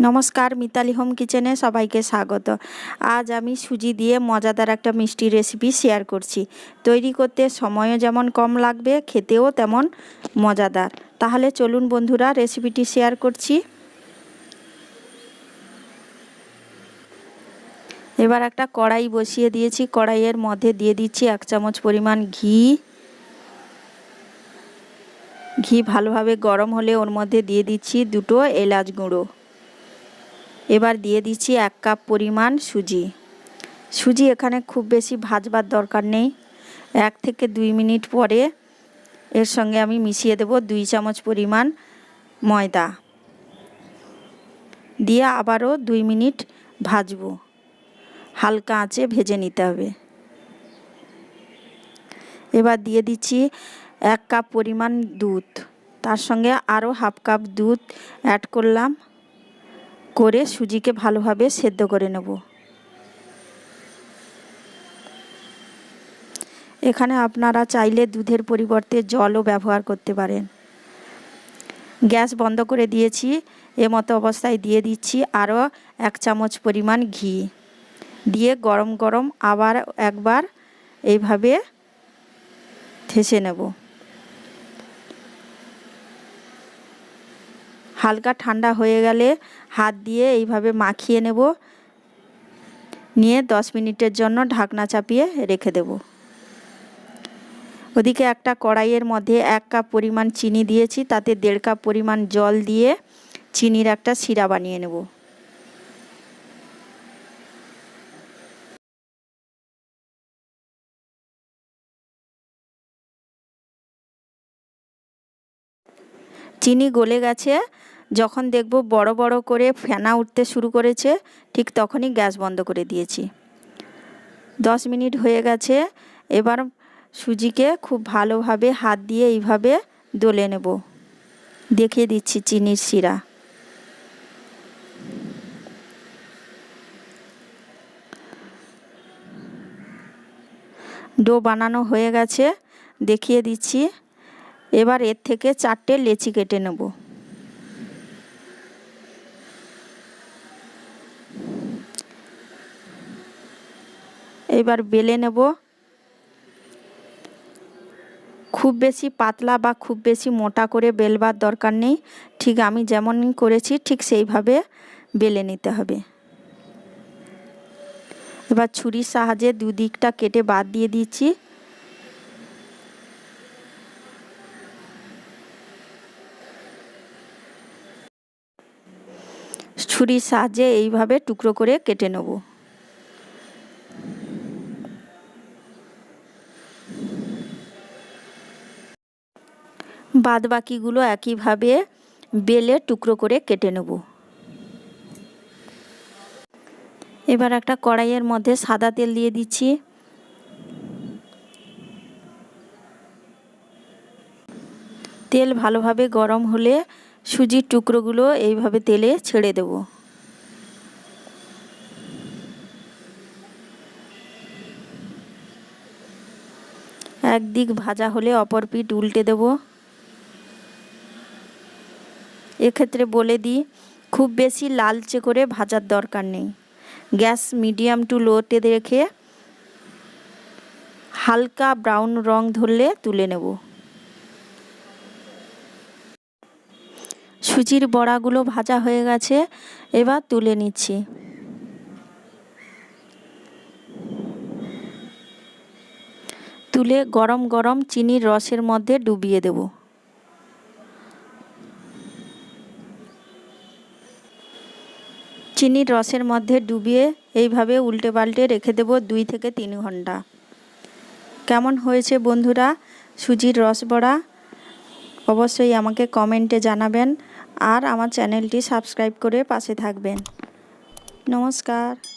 নমস্কার, মিতালি হোম কিচেনে সবাইকে স্বাগত। আজ আমি সুজি দিয়ে মজাদার একটা মিষ্টি রেসিপি শেয়ার করছি। তৈরি করতে সময়ও যেমন কম লাগবে, খেতেও তেমন মজাদার। তাহলে চলুন বন্ধুরা রেসিপিটি শেয়ার করছি। এবার একটা কড়াই বসিয়ে দিয়েছি। কড়াইয়ের মধ্যে দিয়ে দিচ্ছি এক চামচ পরিমাণ ঘি। ঘি ভালোভাবে গরম হলে ওর মধ্যে দিয়ে দিচ্ছি দুটো এলাচ গুঁড়ো। এবার দিয়ে দিচ্ছি এক কাপ পরিমাণ সুজি। সুজি এখানে খুব বেশি ভাজবার দরকার নেই। এক থেকে দুই মিনিট পরে এর সঙ্গে আমি মিশিয়ে দেব দুই চামচ পরিমাণ ময়দা। দিয়ে আবারও দুই মিনিট ভাজবো। হালকা আঁচে ভেজে নিতে হবে। এবার দিয়ে দিচ্ছি এক কাপ পরিমাণ দুধ। তার সঙ্গে আরও হাফ কাপ দুধ অ্যাড করলাম। করে সুজিকে ভালোভাবে সেদ্ধ করে নেব। এখানে আপনারা চাইলে দুধের পরিবর্তে জলও ব্যবহার করতে পারেন। গ্যাস বন্ধ করে দিয়েছি, এ মতো অবস্থায় দিয়ে দিচ্ছি আরও এক চামচ পরিমাণ ঘি। দিয়ে গরম গরম আবার একবার এইভাবে থেসে নেব। হালকা ঠান্ডা হয়ে গেলে হাত দিয়ে এইভাবে মাখিয়ে নেব। নিয়ে দশ মিনিটের জন্য ঢাকনা চাপিয়ে রেখে দেব। ওদিকে একটা কড়াইয়ের মধ্যে এক কাপ পরিমাণ চিনি দিয়েছি, তাতে দেড় কাপ পরিমাণ জল দিয়ে চিনির একটা শিরা বানিয়ে নেব। চিনি গলে গেছে যখন দেখব বড় বড় করে ফেনা উঠতে শুরু করেছে, ঠিক তখনই গ্যাস বন্ধ করে দিয়েছি। দশ মিনিট হয়ে গেছে, এবার সুজিকে খুব ভালোভাবে হাত দিয়ে এইভাবে দলে নেব। দেখিয়ে দিচ্ছি চিনির শিরা। ডো বানানো হয়ে গেছে, দেখিয়ে দিচ্ছি। এবার এর থেকে চারটে লেচি কেটে নেব। এবার বেলে নেব। খুব বেশি পাতলা বা খুব বেশি মোটা করে বেলবার দরকার নেই। ঠিক আমি যেমন করেছি, ঠিক সেইভাবে বেলে নিতে হবে। এবার ছুরির সাহায্যে দুদিকটা কেটে বাদ দিয়ে দিচ্ছি। ছুরির সাহায্যে এইভাবে টুকরো করে কেটে নেব। বাদ বাকিগুলো একইভাবে বেলে টুকরো করে কেটে নেব। এবার একটা কড়াইয়ের মধ্যে সাদা তেল দিয়ে দিচ্ছি। তেল ভালোভাবে গরম হলে সুজির টুকরোগুলো এইভাবে তেলে ছেড়ে দেব। একদিক ভাজা হলে অপর পিঠ উল্টে দেব। এক্ষেত্রে বলে দিই, খুব বেশি লালচে করে ভাজার দরকার নেই। গ্যাস মিডিয়াম টু লোতে রেখে হালকা ব্রাউন রং ধরলে তুলে নেব। সুজির বড়াগুলো ভাজা হয়ে গেছে, এবার তুলে নিচ্ছি। তুলে গরম গরম চিনির রসের মধ্যে ডুবিয়ে দেব। চিনির রসের মধ্যে ডুবিয়ে এইভাবে উল্টে পাল্টে রেখে দেব দুই থেকে তিন ঘণ্টা। কেমন হয়েছে বন্ধুরা? সুজির রস বড়া? অবশ্যই আমাকে কমেন্টে জানাবেন। আর আমার চ্যানেলটি সাবস্ক্রাইব করে পাশে থাকবেন। নমস্কার।